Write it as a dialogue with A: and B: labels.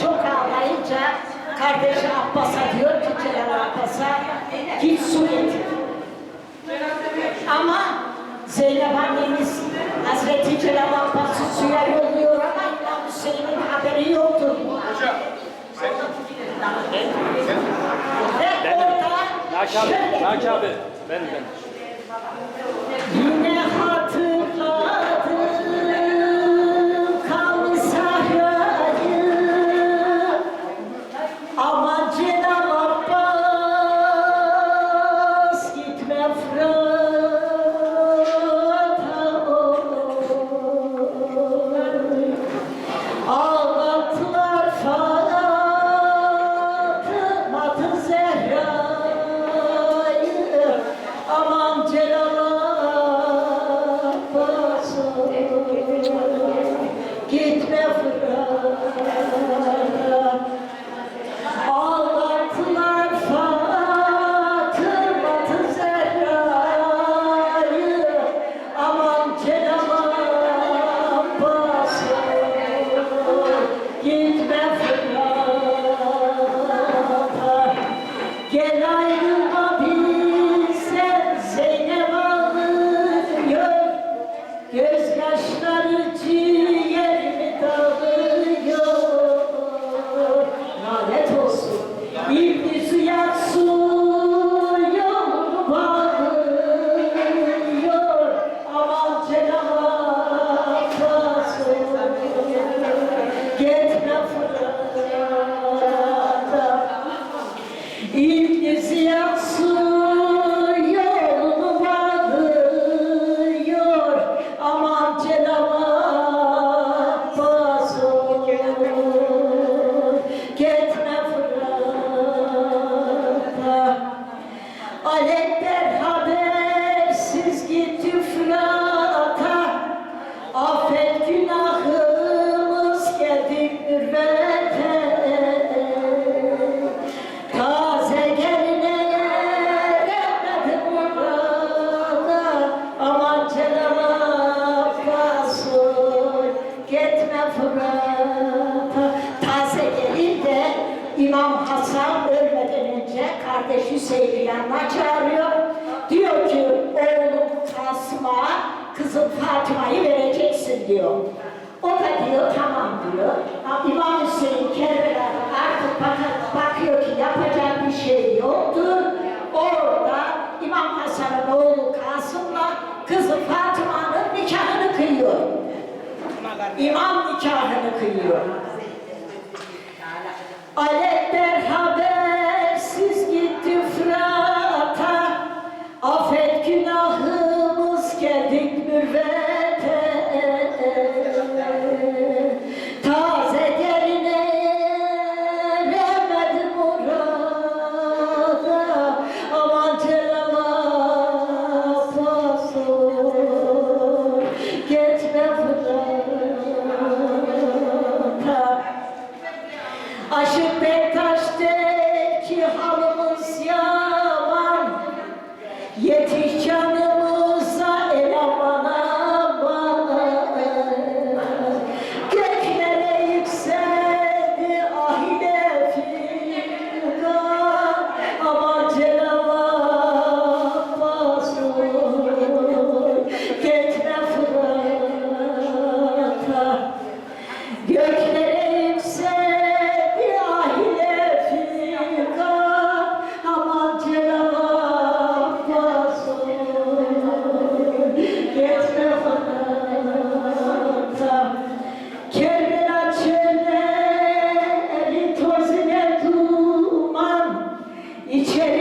A: çok ağlayınca kardeşi Abbas'a diyor ki Celal Abbas'a git su getir. Ama Zeynep annemiz Hazreti Celal Abbas'ı suya yolluyor ama İmam Hüseyin'in haberi yoktur.
B: Hocam, sen,
A: Ve orada
C: Naki abi,
A: şöyle
C: Naki abi. Ben ben.
A: Yine Gitme Fırat'a İblisi yaksu yolunu Fırat'a Taze gelin de İmam Hasan ölmeden önce kardeş Hüseyin'i yanına çağırıyor. Diyor ki oğlum Kasım'a kızım Fatıma'yı vereceksin diyor. O da diyor tamam diyor. Ama İmam Hüseyin Kerbela'da artık bak- bakıyor ki yapacak bir şey yoktur. Orada İmam Hasan'ın oğlu Kasım'la kızı Fatıma'nın nikahını kıyıyor. İmam nikahını kıyıyor. Ali и чай